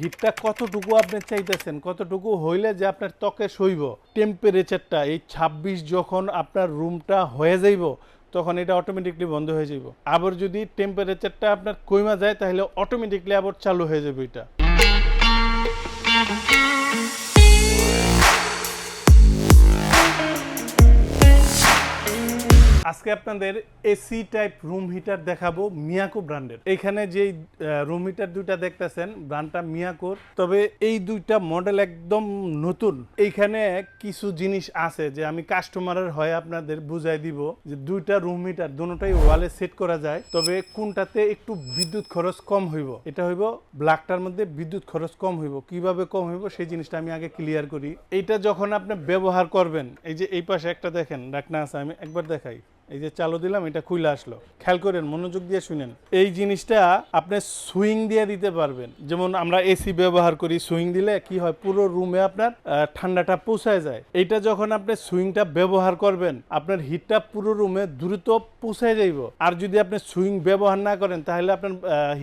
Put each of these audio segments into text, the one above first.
হিটটা কতটুকু আপনি চাইতেছেন? কতটুকু হইলে যে আপনার ত্বকে সইব? টেম্পারেচারটা এই ছাব্বিশ যখন আপনার রুমটা হয়ে যাইব, তখন এটা অটোমেটিকলি বন্ধ হয়ে যাইব। আবার যদি টেম্পারেচারটা আপনার কইমা যায়, তাহলে অটোমেটিকলি আবার চালু হয়ে যাবে এটা। আজকে আপনাদের এসি টাইপ রুম হিটার দেখাবো মিয়াকো ব্র্যান্ডের এখানে যে রুম হিটার দুইটা দেখতেছেন ব্র্যান্ডটা মিয়াকোর তবে এই দুইটা মডেল একদম নতুন। এইখানে কিছু জিনিস আছে যে আমি কাস্টমারের হয়ে আপনাদের বুঝাই দিব যে দুইটা রুম হিটার দুটোটাই ওয়ালে সেট করা যায়, তবে কোনটাতে একটু বিদ্যুৎ খরচ কম হইব? এটা হইব ব্ল্যাকটার মধ্যে বিদ্যুৎ খরচ কম হইব। কীভাবে কম হইব সেই জিনিসটা আমি আগে ক্লিয়ার করি। এইটা যখন আপনি ব্যবহার করবেন, এই যে এই পাশে একটা দেখেন ডাকনা আছে, আমি একবার দেখাই। এই যে চালু দিলাম, এটা খুলে আসলো। খেয়াল করেন, মনোযোগ দিয়ে শুনেন। এই জিনিসটা আপনি সুইং দিয়ে দিতে পারবেন। যেমন আমরা এসি ব্যবহার করি, সুইং দিলে কি হয়, পুরো রুমে আপনার ঠান্ডাটা পৌঁছায় যায়। এইটা যখন আপনি সুইংটা ব্যবহার করবেন, আপনার হিটটা পুরো রুমে দ্রুত পৌঁছায় যাইব। আর যদি আপনি সুইং ব্যবহার না করেন, তাহলে আপনার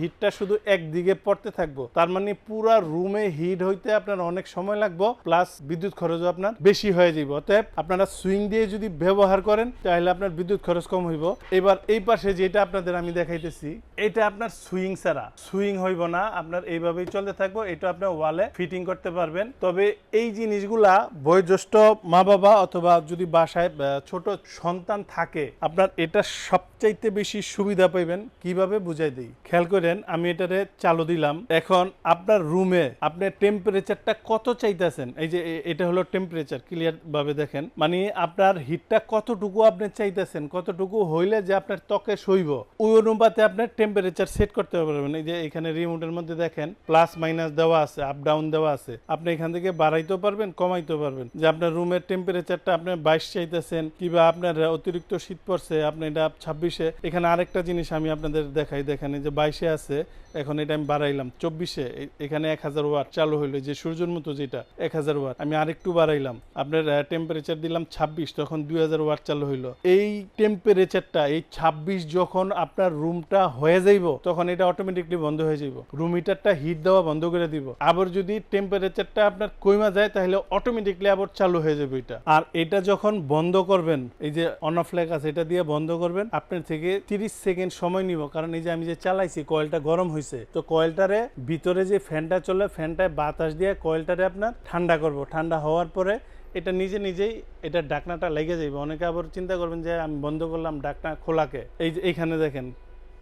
হিটটা শুধু একদিকে পড়তে থাকব। তার মানে পুরা রুমে হিট হইতে আপনার অনেক সময় লাগবে, প্লাস বিদ্যুৎ খরচও আপনার বেশি হয়ে যাইব। অতএব আপনারা সুইং দিয়ে যদি ব্যবহার করেন, তাহলে আপনার বিদ্যুৎ খরচ কম হইব। এবার এই পাশে যেটা আপনাদের আমি দেখাইতেছি, এটা আপনার সুইং ছাড়া। সুইং হইব না, আপনার এইভাবেই চলতে থাকব, এটা আপনার ওয়ালে ফিটিং করতে পারবেন। তবে এই জিনিসগুলা বয়োজ্যেষ্ঠ মা বাবা অথবা যদি বাসায় ছোট সন্তান থাকে, আপনার এটা সবচাইতে বেশি সুবিধা পাইবেন। কীভাবে বুঝাই দিই? খেয়াল করেন, আমি এটারে চালু দিলাম। এখন আপনার রুমে আপনার টেম্পারেচারটা কত চাইতেছেন? এই যে এটা হলো টেম্পারেচার ক্লিয়ার ভাবে দেখেন। মানে আপনার হিটটা কতটুকু আপনি চাইতেছেন? কতটুকু হইলে যে আপনার ত্বকে সইব। ওই অনুপাতে আপনার টেম্পারেচার সেট করতে পারবেন এই যে এখানে রিমোটের মধ্যে দেখেন প্লাস মাইনাস দেওয়া আছে আপ ডাউন দেওয়া আছে। আপনি এখান থেকে বাড়াইতেও পারবেন, কমাইতেও পারবেন। যে আপনার রুমের টেম্পারেচারটা আপনি বাইশ চাইতেছেন, কিংবা আপনার অতিরিক্ত শীত পড়ছে, আপনি এটা ছাব্বিশে। এখানে আরেকটা জিনিস আমি আপনাদের দেখাই, দেখেন যে বাইশে আছে, এখন এটা আমি বাড়াইলাম, চব্বিশে। এখানে এক হাজার ওয়াট চালু হইল যে সূর্যের মতো যেটা, এক হাজার ওয়াট। আমি আরেকটু বাড়াইলাম, আপনার টেম্পারেচার দিলাম ছাব্বিশ, তখন দুই হাজার ওয়াট চালু হইল। এই টেম্পারেচারটা এই ছাব্বিশ যখন আপনার রুমটা হয়ে যাইব, তখন এটা অটোমেটিকলি বন্ধ হয়ে যাইব। রুম হিটারটা হিট দেওয়া বন্ধ করে দিব। আবার যদি টেম্পারেচারটা আপনার কইমা যায়, তাহলে অটোমেটিকলি আবার চালু হয়ে যাবে এটা। আর এটা যখন বন্ধ করবেন, এই যে অন অফ লেগ আছে, এটা দিয়ে বন্ধ করবেন, আপনার থেকে তিরিশ সেকেন্ড সময় নিব। কারণ এই যে আমি যে চালাইছি, কয়েলটা গরম হয়েছে তো কয়েলটারে ভিতরে যে ফ্যানটা চলে, ফ্যানটায় বাতাস দিয়ে কয়েলটারে আপনার ঠান্ডা করব। ঠান্ডা হওয়ার পরে এটা নিজে নিজেই এটা ডাকনাটা লেগে যাবে অনেকে আবার চিন্তা করবেন যে আমি বন্ধ করলাম ডাকনা খোলাকে। এই যে এইখানে দেখেন,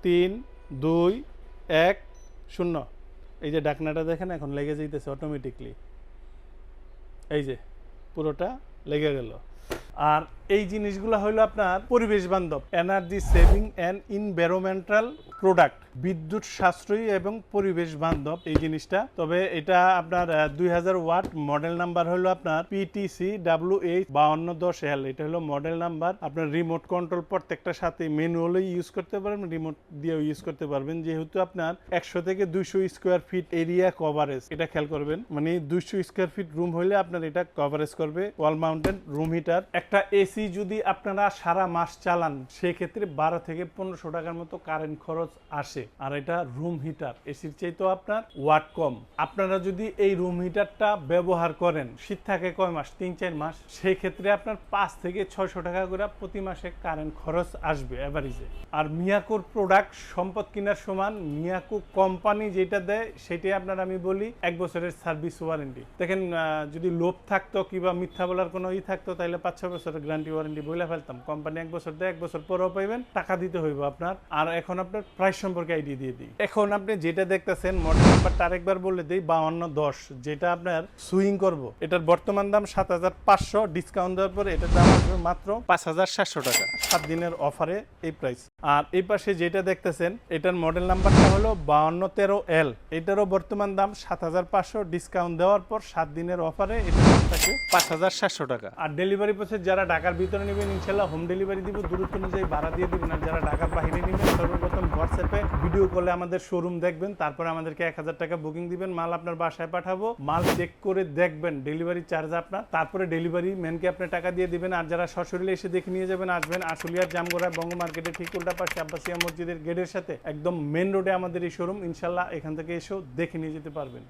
তিন, দুই, এক, শূন্য। এই যে ডাকনাটা দেখেন, এখন লেগে যাইতেছে অটোমেটিকলি এই যে, পুরোটা লেগে গেল। আর এই জিনিসগুলো হলো আপনার পরিবেশ বান্ধব, energy saving and environmental product, বিদ্যুৎ সাশ্রয়ী এবং পরিবেশ বান্ধব এই জিনিসটা। তবে এটা আপনার দুই হাজার ওয়াট মডেল নাম্বার হলো আপনার পিটিসি ডাব্লিউ এইচ বাউন্ন দশ এল এটা হলো মডেল নাম্বার। আপনার রিমোট কন্ট্রোল প্রত্যেকটার সাথে ম্যানুয়ালি ইউজ করতে পারবেন রিমোট দিয়েও ইউজ করতে পারবেন। যেহেতু আপনার একশো থেকে দুইশো স্কোয়ার ফিট এরিয়া কভারেজ এটা খেয়াল করবেন। মানে দুইশো স্কোয়ার ফিট রুম হলে আপনার এটা কভারেজ করবে। ওয়াল মাউন্টেন রুম হিটার একটা এসি যদি আপনারা সারা মাস চালান, সেক্ষেত্রে বারো থেকে পনেরোশো টাকার মতো কারেন্ট খরচ আসে। আর এটা রুম হিটার এসির চাইতেও আপনার ওয়াট কম। আপনারা যদি এই রুম হিটারটা ব্যবহার করেন, শীত থাকে কয় মাস? তিন, চার মাস সেই ক্ষেত্রে আপনার পাঁচ থেকে ছয়শো টাকা করে প্রতি মাসে কারেন্ট খরচ আসবে অ্যাভারেজে আর মিয়াকোর প্রোডাক্ট সম্পদ কেনার সমান মিয়াকো কোম্পানি যেটা দেয়, সেটাই আপনার আমি বলি এক বছরের সার্ভিস ওয়ারেন্টি দেখেন যদি লোভ থাকতো কিংবা মিথ্যা বলার কোনো ই থাকতো, তাহলে পাঁচ ছ বছরের গ্যারান্টি ওয়ারেন্টি বলে ফেলতাম। কোম্পানি এক বছর দেয়, এক বছর পরেও পাইবেন, টাকা দিতে হইব আপনার। আর এখন আপনার প্রাইস সম্পর্কে আইডিয়া দিয়ে দিই। এখন আপনি যেটা দেখতেছেন মডেল নাম্বারটা আরেকবার বলে দিই বাউন্ন দশ, যেটা আপনার সুইং করব। এটার বর্তমান দাম সাত হাজার পাঁচশো ডিসকাউন্ট দেওয়ার পরে এটার দাম আসবে মাত্র পাঁচ হাজার সাতশো টাকা। সাত দিনের অফারে এই প্রাইস আর এই পাশে যেটা দেখতেছেন, এটার মডেল নাম্বারটা হলো বাউন্ন তেরো এল এটারও বর্তমান দাম সাত হাজার পাঁচশো ডিসকাউন্ট দেওয়ার পর সাত দিনের অফারে এটার দাম পাঁচ হাজার সাতশো টাকা। আর ডেলিভারি প্রসেস যারা ঢাকার ভিতরে নেবেন ইনশাল্লাহ হোম ডেলিভারি দিব। দূরত্ব অনুযায়ী ভাড়া দিয়ে দিবেন। আর যারা ঢাকার বাইরে নেবেন, সর্বপ্রথম হোয়াটসঅ্যাপে ভিডিও কলে আমাদের শোরুম দেখবেন। তারপরে আমাদেরকে এক হাজার টাকা বুকিং দিবেন। মাল আপনার বাসায় পাঠাবো। মাল চেক করে দেখবেন ডেলিভারি চার্জ আপনার। তারপরে ডেলিভারি ম্যানকে আপনি টাকা দিয়ে দিবেন। আর যারা সশরীরে এসে দেখে নিয়ে যাবেন, আসবেন আশুলিয়ার জামগড়া বঙ্গ মার্কেটের ঠিক উল্টা পাশে আব্বাসিয়া মসজিদের গেটের সাথে। একদম মেন রোডে আমাদের এই শোরুম ইনশাল্লাহ এখান থেকে এসেও দেখে নিয়ে যেতে পারবেন।